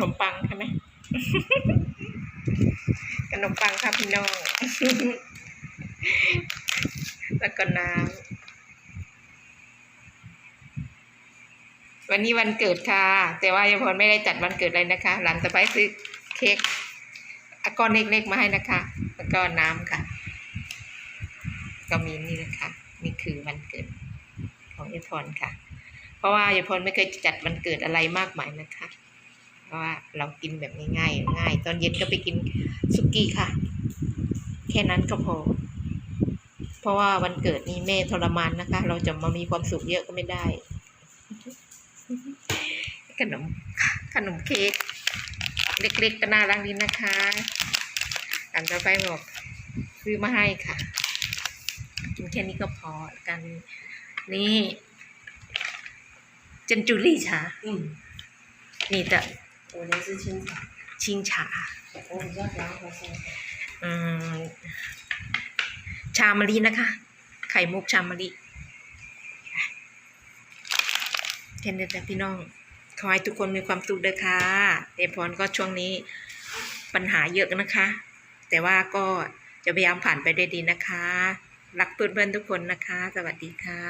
นมปังใช่ไหมขนมปังค่ะพี่น้อง แล้วก็น้ำวันนี้วันเกิดค่ะ แต่ว่ายาพรไม่ได้จัดวันเกิดเลยนะคะ หลานสะพ้ายซื้อเค้กอก้อนเล็กๆมาให้นะคะ แล้วก็น้ำค่ะ ก็มีนี่นะคะ นี่คือวันเกิดของยาพรค่ะ เพราะว่ายาพรไม่เคยจัดวันเกิดอะไรมากมายนะคะ เพราะว่าเรากินแบบง่ายๆง่าย ตอนเย็นก็ไปกินสุกี้ค่ะ แค่นั้นก็พอ เพราะว่าวันเกิดนี้แม่ทรมานนะคะ เราจะมามีความสุขเยอะก็ไม่ได้ ขนมขนมเค้กเล็กๆก็น่ารักดีนะคะ อันต่อไปบอกซื้อมาให้ค่ะกินแค่นี้ก็พอกันนี่ เจนจูรี่ชา嗯，นี่จะ 我的是清茶， ชิงฉา 我比较喜欢喝生茶。 อืม ชามะลินะคะ ไข่มุกชามะลิแค่นี้แต่พี่น้อง ขอให้ทุกคนมีความสุขเด้อค่ะเอพรก็ช่วงนี้ปัญหาเยอะนะคะ แต่ว่าก็จะพยายามผ่านไปได้ดีนะคะ รักเพื่อนๆทุกคนนะคะ สวัสดีค่ะ